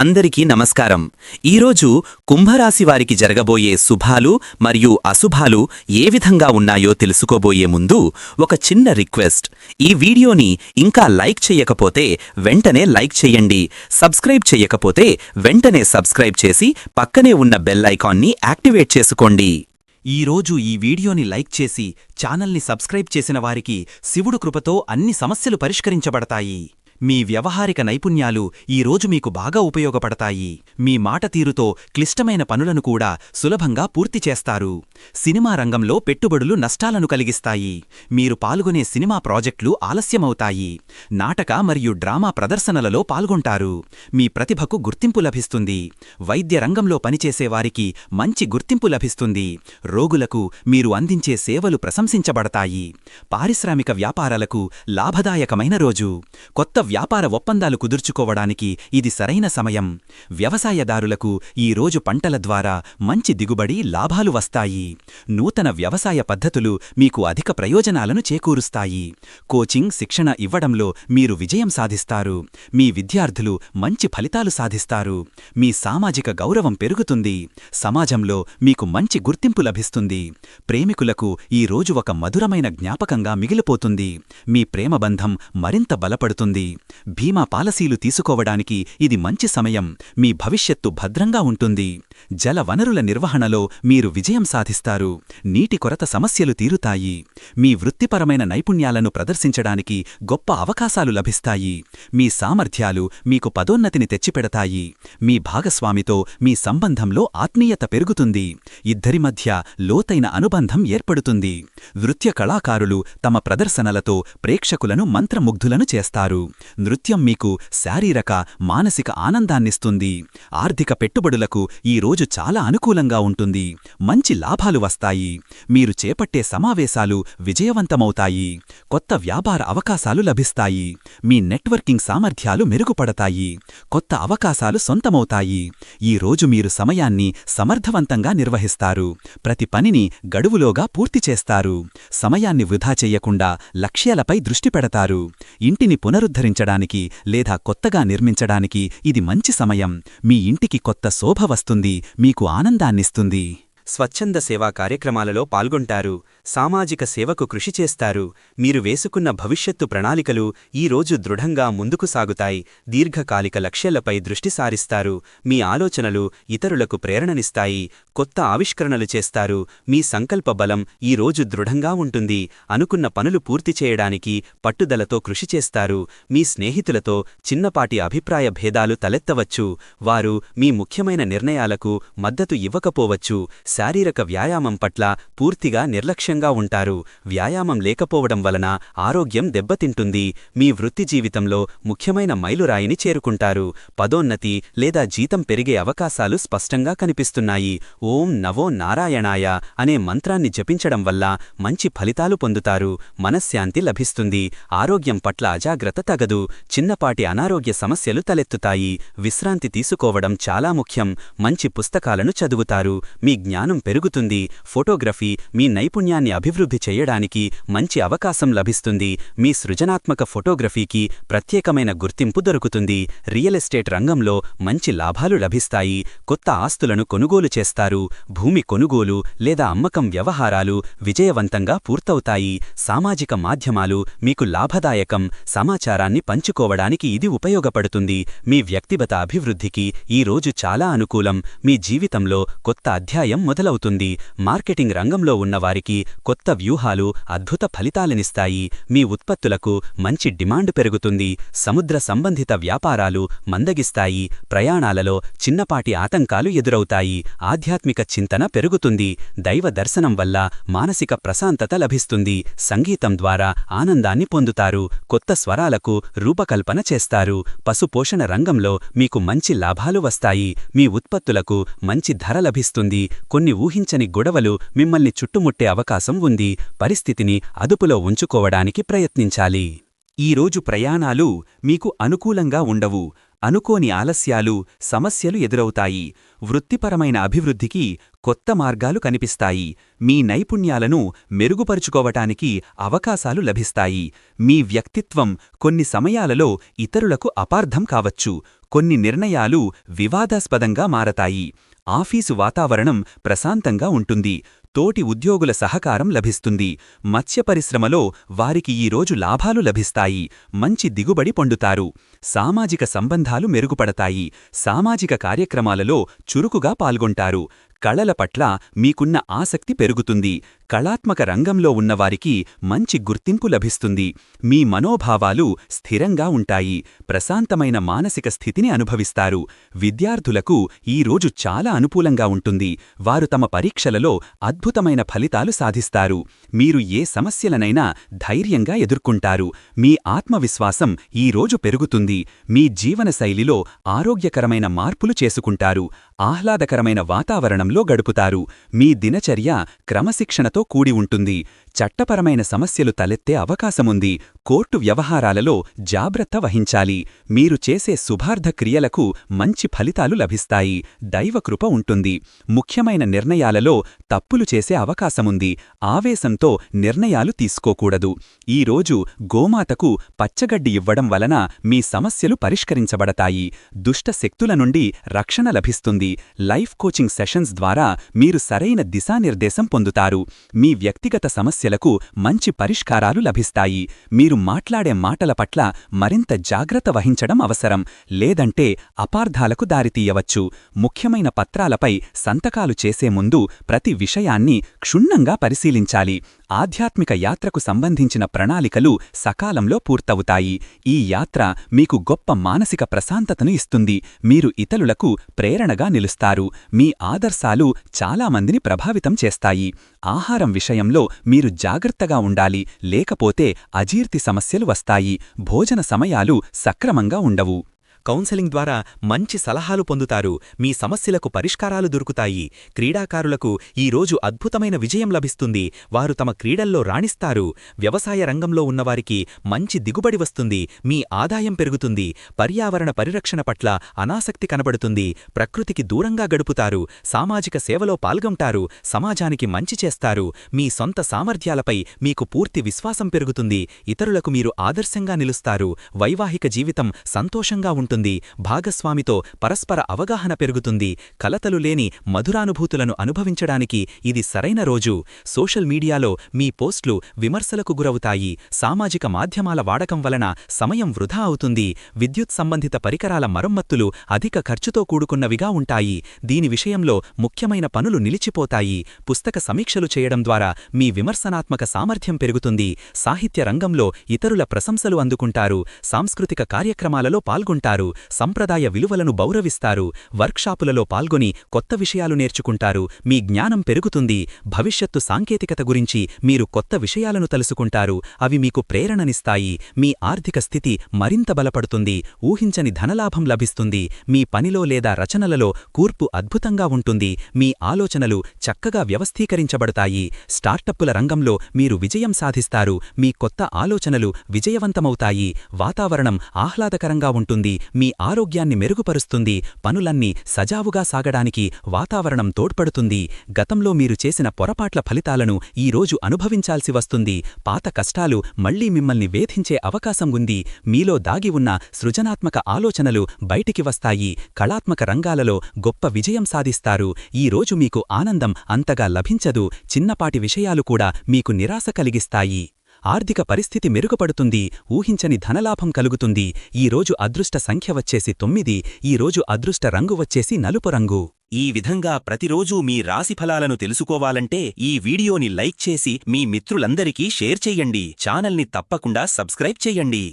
అందరికీ నమస్కారం. ఈరోజు కుంభరాశి వారికి జరగబోయే శుభాలు మరియు అశుభాలు ఏ విధంగా ఉన్నాయో తెలుసుకోబోయే ముందు ఒక చిన్న రిక్వెస్ట్. ఈ వీడియోని ఇంకా లైక్ చేయకపోతే వెంటనే లైక్ చేయండి. సబ్స్క్రైబ్ చేయకపోతే వెంటనే సబ్స్క్రైబ్ చేసి పక్కనే ఉన్న బెల్ ఐకాన్ని యాక్టివేట్ చేసుకోండి. ఈరోజు ఈ వీడియోని లైక్ చేసి ఛానల్ని సబ్స్క్రైబ్ చేసిన వారికి శివుడు కృపతో అన్ని సమస్యలు పరిష్కరించబడతాయి. మీ వ్యవహారిక నైపుణ్యాలు ఈరోజు మీకు బాగా ఉపయోగపడతాయి. మీ మాట తీరుతో క్లిష్టమైన పనులను కూడా సులభంగా పూర్తి చేస్తారు. సినిమా రంగంలో పెట్టుబడులు నష్టాలను కలిగిస్తాయి. మీరు పాల్గొనే సినిమా ప్రాజెక్టులు ఆలస్యమవుతాయి. నాటక మరియు డ్రామా ప్రదర్శనలలో పాల్గొంటారు. మీ ప్రతిభకు గుర్తింపు లభిస్తుంది. వైద్య రంగంలో పనిచేసేవారికి మంచి గుర్తింపు లభిస్తుంది. రోగులకు మీరు అందించే సేవలు ప్రశంసించబడతాయి. పారిశ్రామిక వ్యాపారాలకు లాభదాయకమైన రోజు. కొత్త వ్యాపార ఒప్పందాలు కుదుర్చుకోవడానికి ఇది సరైన సమయం. వ్యవసాయదారులకు ఈ రోజు పంటల ద్వారా మంచి దిగుబడి లాభాలు వస్తాయి. నూతన వ్యవసాయ పద్ధతులు మీకు అధిక ప్రయోజనాలను చేకూరుస్తాయి. కోచింగ్ శిక్షణ ఇవ్వడంలో మీరు విజయం సాధిస్తారు. మీ విద్యార్థులు మంచి ఫలితాలు సాధిస్తారు. మీ సామాజిక గౌరవం పెరుగుతుంది. సమాజంలో మీకు మంచి గుర్తింపు లభిస్తుంది. ప్రేమికులకు ఈ రోజు ఒక మధురమైన జ్ఞాపకంగా మిగిలిపోతుంది. మీ ప్రేమబంధం మరింత బలపడుతుంది. బీమా పాలసీలు తీసుకోవడానికి ఇది మంచి సమయం. మీ భవిష్యత్తు భద్రంగా ఉంటుంది. జల వనరుల నిర్వహణలో మీరు విజయం సాధిస్తారు. నీటి కొరత సమస్యలు తీరుతాయి. మీ వృత్తిపరమైన నైపుణ్యాలను ప్రదర్శించడానికి గొప్ప అవకాశాలు లభిస్తాయి. మీ సామర్థ్యాలు మీకు పదోన్నతిని తెచ్చిపెడతాయి. మీ భాగస్వామితో మీ సంబంధంలో ఆత్మీయత పెరుగుతుంది. ఇద్దరి మధ్య లోతైన అనుబంధం ఏర్పడుతుంది. నృత్య కళాకారులు తమ ప్రదర్శనలతో ప్రేక్షకులను మంత్రముగ్ధులను చేస్తారు. నృత్యం మీకు శారీరక మానసిక ఆనందాన్నిస్తుంది. ఆర్థిక పెట్టుబడులకు ఈ రోజు చాలా అనుకూలంగా ఉంటుంది. మంచి లాభాలు వస్తాయి. మీరు చేపట్టే సమావేశాలు విజయవంతమవుతాయి. కొత్త వ్యాపార అవకాశాలు లభిస్తాయి. మీ నెట్వర్కింగ్ సామర్థ్యాలు మెరుగుపడతాయి. కొత్త అవకాశాలు సొంతమవుతాయి. ఈ రోజు మీరు సమయాన్ని సమర్థవంతంగా నిర్వహిస్తారు. ప్రతి పనిని గడువులోగా పూర్తి చేస్తారు. సమయాన్ని వృధా చెయ్యకుండా లక్ష్యాలపై దృష్టి పెడతారు. ఇంటిని పునరుద్ధరించడానికి లేదా కొత్తగా నిర్మించడానికి ఇది మంచి సమయం. మీ ఇంటికి కొత్త శోభ వస్తుంది. మీకు ఆనందాన్నిస్తుంది. స్వచ్ఛంద సేవా కార్యక్రమాలలో పాల్గొంటారు సామాజిక సేవకు కృషి చేస్తారు. మీరు వేసుకున్న భవిష్యత్తు ప్రణాళికలు ఈ రోజు దృఢంగా ముందుకు సాగుతాయి దీర్ఘకాలిక లక్ష్యాలపై దృష్టి సారిస్తారు మీ ఆలోచనలు ఇతరులకు ప్రేరణనిస్తాయి కొత్త ఆవిష్కరణలు చేస్తారు మీ సంకల్ప బలం ఈ రోజు దృఢంగా ఉంటుంది అనుకున్న పనులు పూర్తి చేయడానికి పట్టుదలతో కృషి చేస్తారు మీ స్నేహితులతో చిన్నపాటి అభిప్రాయ భేదాలు తలెత్తవచ్చు వారు మీ ముఖ్యమైన నిర్ణయాలకు మద్దతు ఇవ్వకపోవచ్చు శారీరక వ్యాయామం పట్ల పూర్తిగా నిర్లక్ష్యంగా ఉంటారు. వ్యాయామం లేకపోవడం వలన ఆరోగ్యం దెబ్బతింటుంది. మీ వృత్తి జీవితంలో ముఖ్యమైన మైలురాయిని చేరుకుంటారు. పదోన్నతి లేదా జీతం పెరిగే అవకాశాలు స్పష్టంగా కనిపిస్తున్నాయి. ఓం నవో నారాయణాయ అనే మంత్రాన్ని జపించడం వల్ల మంచి ఫలితాలు పొందుతారు. మనశ్శాంతి లభిస్తుంది. ఆరోగ్యం పట్ల అజాగ్రత్త తగదు. చిన్నపాటి అనారోగ్య సమస్యలు తలెత్తుతాయి. విశ్రాంతి తీసుకోవడం చాలా ముఖ్యం. మంచి పుస్తకాలను చదువుతారు. మీ జ్ఞానం పెరుగుతుంది. ఫోటోగ్రఫీ మీ నైపుణ్యాన్ని అభివృద్ధి చేయడానికి మంచి అవకాశం లభిస్తుంది. మీ సృజనాత్మక ఫోటోగ్రఫీకి ప్రత్యేకమైన గుర్తింపు దొరుకుతుంది. రియల్ ఎస్టేట్ రంగంలో మంచి లాభాలు లభిస్తాయి. కొత్త ఆస్తులను కొనుగోలు చేస్తారు. భూమి కొనుగోలు లేదా అమ్మకం వ్యవహారాలు విజయవంతంగా పూర్తవుతాయి. సామాజిక మాధ్యమాలు మీకు లాభదాయకం సమాచారాన్ని పంచుకోవడానికి ఇది ఉపయోగపడుతుంది. మీ వ్యక్తిగత అభివృద్ధికి ఈ రోజు చాలా అనుకూలం. మీ జీవితంలో కొత్త అధ్యాయం మొదలవుతుంది మార్కెటింగ్ రంగంలో ఉన్నవారికి కొత్త వ్యూహాలు అద్భుత ఫలితాలనిస్తాయి. మీ ఉత్పత్తులకు మంచి డిమాండ్ పెరుగుతుంది. సముద్ర సంబంధిత వ్యాపారాలు మందగిస్తాయి. ప్రయాణాలలో చిన్నపాటి ఆతంకాలు ఎదురవుతాయి. ఆధ్యాత్మిక చింతన పెరుగుతుంది. దైవ దర్శనం వల్ల మానసిక ప్రశాంతత లభిస్తుంది. సంగీతం ద్వారా ఆనందాన్ని పొందుతారు. కొత్త స్వరాలకు రూపకల్పన చేస్తారు. పశుపోషణ రంగంలో మీకు మంచి లాభాలు వస్తాయి. మీ ఉత్పత్తులకు మంచి ధర లభిస్తుంది. కొన్ని ఊహించని గొడవలు మిమ్మల్ని చుట్టుముట్టే అవకాశం ఉంది. పరిస్థితిని అదుపులో ఉంచుకోవడానికి ప్రయత్నించాలి. ఈరోజు ప్రయాణాలు మీకు అనుకూలంగా ఉండవు. అనుకోని ఆలస్యాలు సమస్యలు ఎదురవుతాయి. వృత్తిపరమైన అభివృద్ధికి కొత్త మార్గాలు కనిపిస్తాయి. మీ నైపుణ్యాలను మెరుగుపరుచుకోవటానికి అవకాశాలు లభిస్తాయి. మీ వ్యక్తిత్వం కొన్ని సమయాలలో ఇతరులకు అపార్థం కావచ్చు. కొన్ని నిర్ణయాలు వివాదాస్పదంగా మారతాయి. ఆఫీసు వాతావరణం ప్రశాంతంగా ఉంటుంది. తోటి ఉద్యోగుల సహకారం లభిస్తుంది. మత్స్య పరిశ్రమలో వారికి ఈరోజు లాభాలు లభిస్తాయి. మంచి దిగుబడి పొందుతారు. సామాజిక సంబంధాలు మెరుగుపడతాయి. సామాజిక కార్యక్రమాలలో చురుకుగా పాల్గొంటారు. కళల పట్ల మీకున్న ఆసక్తి పెరుగుతుంది. కళాత్మక రంగంలో ఉన్నవారికి మంచి గుర్తింపు లభిస్తుంది. మీ మనోభావాలు స్థిరంగా ఉంటాయి. ప్రశాంతమైన మానసిక స్థితిని అనుభవిస్తారు. విద్యార్థులకు ఈ రోజు చాలా అనుకూలంగా ఉంటుంది. వారు తమ పరీక్షలలో అద్భుతమైన ఫలితాలు సాధిస్తారు. మీరు ఏ సమస్యలనైనా ధైర్యంగా ఎదుర్కొంటారు. మీ ఆత్మవిశ్వాసం ఈ రోజు పెరుగుతుంది. మీ జీవనశైలిలో ఆరోగ్యకరమైన మార్పులు చేసుకుంటారు. ఆహ్లాదకరమైన వాతావరణంలో గడుపుతారు. మీ దినచర్య క్రమశిక్షణతో కూడి ఉంటుంది. చట్టపరమైన సమస్యలు తలెత్తే అవకాశముంది. కోర్టు వ్యవహారాలలో జాగ్రత్త వహించాలి. మీరు చేసే శుభార్థ క్రియలకు మంచి ఫలితాలు లభిస్తాయి. దైవకృప ఉంటుంది. ముఖ్యమైన నిర్ణయాలలో తప్పులు చేసే అవకాశముంది. ఆవేశంతో నిర్ణయాలు తీసుకోకూడదు. ఈరోజు గోమాతకు పచ్చగడ్డి ఇవ్వడం వలన మీ సమస్యలు పరిష్కరించబడతాయి. దుష్ట శక్తుల నుండి రక్షణ లభిస్తుంది. లైఫ్ కోచింగ్ సెషన్స్ ద్వారా మీరు సరైన దిశానిర్దేశం పొందుతారు. మీ వ్యక్తిగత సమస్య సమస్యలకు మంచి పరిష్కారాలు లభిస్తాయి. మీరు మాట్లాడే మాటల పట్ల మరింత జాగ్రత్త వహించడం అవసరం. లేదంటే అపార్థాలకు దారితీయవచ్చు. ముఖ్యమైన పత్రాలపై సంతకాలు చేసే ముందు ప్రతి విషయాన్ని క్షుణ్ణంగా పరిశీలించాలి. ఆధ్యాత్మిక యాత్రకు సంబంధించిన ప్రణాళికలు సకాలంలో పూర్తవుతాయి. ఈ యాత్ర మీకు గొప్ప మానసిక ప్రశాంతతను ఇస్తుంది. మీరు ఇతరులకు ప్రేరణగా నిలుస్తారు. మీ ఆదర్శాలు చాలామందిని ప్రభావితం చేస్తాయి. ఆహారం విషయంలో మీరు జాగ్రత్తగా ఉండాలి. లేకపోతే అజీర్తి సమస్యలు వస్తాయి. భోజన సమయాలు సక్రమంగా ఉండవు. కౌన్సెలింగ్ ద్వారా మంచి సలహాలు పొందుతారు. మీ సమస్యలకు పరిష్కారాలు దొరుకుతాయి. క్రీడాకారులకు ఈ రోజు అద్భుతమైన విజయం లభిస్తుంది. వారు తమ క్రీడల్లో రాణిస్తారు. వ్యవసాయ రంగంలో ఉన్నవారికి మంచి దిగుబడి వస్తుంది. మీ ఆదాయం పెరుగుతుంది. పర్యావరణ పరిరక్షణ పట్ల అనాసక్తి కనబడుతుంది. ప్రకృతికి దూరంగా గడుపుతారు. సామాజిక సేవలో పాల్గొంటారు. సమాజానికి మంచి చేస్తారు. మీ సొంత సామర్థ్యాలపై మీకు పూర్తి విశ్వాసం పెరుగుతుంది. ఇతరులకు మీరు ఆదర్శంగా నిలుస్తారు. వైవాహిక జీవితం సంతోషంగా ఉంటుంది. భాగస్వామితో పరస్పర అవగాహన పెరుగుతుంది కలతలు లేని మధురానుభూతులను అనుభవించడానికి ఇది సరైన రోజు. సోషల్ మీడియాలో మీ పోస్ట్లు విమర్శలకు గురవుతాయి. సామాజిక మాధ్యమాల వాడకం వలన సమయం వృధా అవుతుంది. విద్యుత్ సంబంధిత పరికరాల మరమ్మత్తులు అధిక ఖర్చుతో కూడుకున్నవిగా ఉంటాయి. దీని విషయంలో ముఖ్యమైన పనులు నిలిచిపోతాయి. పుస్తక సమీక్షలు చేయడం ద్వారా మీ విమర్శనాత్మక సామర్థ్యం పెరుగుతుంది. సాహిత్య రంగంలో ఇతరుల ప్రశంసలు అందుకుంటారు. సాంస్కృతిక కార్యక్రమాలలో పాల్గొంటారు. సంప్రదాయ విలువలను గౌరవిస్తారు వర్క్షాపులలో పాల్గొని కొత్త విషయాలు నేర్చుకుంటారు మీ జ్ఞానం పెరుగుతుంది భవిష్యత్తు సాంకేతికత గురించి మీరు కొత్త విషయాలను తెలుసుకుంటారు అవి మీకు ప్రేరణనిస్తాయి మీ ఆర్థిక స్థితి మరింత బలపడుతుంది ఊహించని ధనలాభం లభిస్తుంది మీ పనిలో లేదా రచనలలో కూర్పు అద్భుతంగా ఉంటుంది మీ ఆలోచనలు చక్కగా వ్యవస్థీకరించబడతాయి స్టార్టప్పుల రంగంలో మీరు విజయం సాధిస్తారు మీ కొత్త ఆలోచనలు విజయవంతమవుతాయి వాతావరణం ఆహ్లాదకరంగా ఉంటుంది మీ ఆరోగ్యాన్ని మెరుగుపరుస్తుంది పనులన్నీ సజావుగా సాగడానికి వాతావరణం తోడ్పడుతుంది. గతంలో మీరు చేసిన పొరపాట్ల ఫలితాలను ఈరోజు అనుభవించాల్సి వస్తుంది. పాత కష్టాలు మళ్ళీ మిమ్మల్ని వేధించే అవకాశం ఉంది. మీలో దాగి ఉన్న సృజనాత్మక ఆలోచనలు బయటికి వస్తాయి. కళాత్మక రంగాలలో గొప్ప విజయం సాధిస్తారు. ఈరోజు మీకు ఆనందం అంతగా లభించదు. చిన్నపాటి విషయాలు కూడా మీకు నిరాశ కలిగిస్తాయి. ఆర్థిక పరిస్థితి మెరుగుపడుతుంది ఊహించని ధనలాభం కలుగుతుంది. ఈరోజు అదృష్ట సంఖ్య వచ్చేసి తొమ్మిది ఈ రోజు అదృష్ట రంగు వచ్చేసి నలుపు రంగు. ఈ విధంగా ప్రతిరోజూ మీ రాశిఫలాలను తెలుసుకోవాలంటే ఈ వీడియోని లైక్ చేసి మీ మిత్రులందరికీ షేర్ చెయ్యండి ఛానల్ని తప్పకుండా సబ్స్క్రైబ్ చెయ్యండి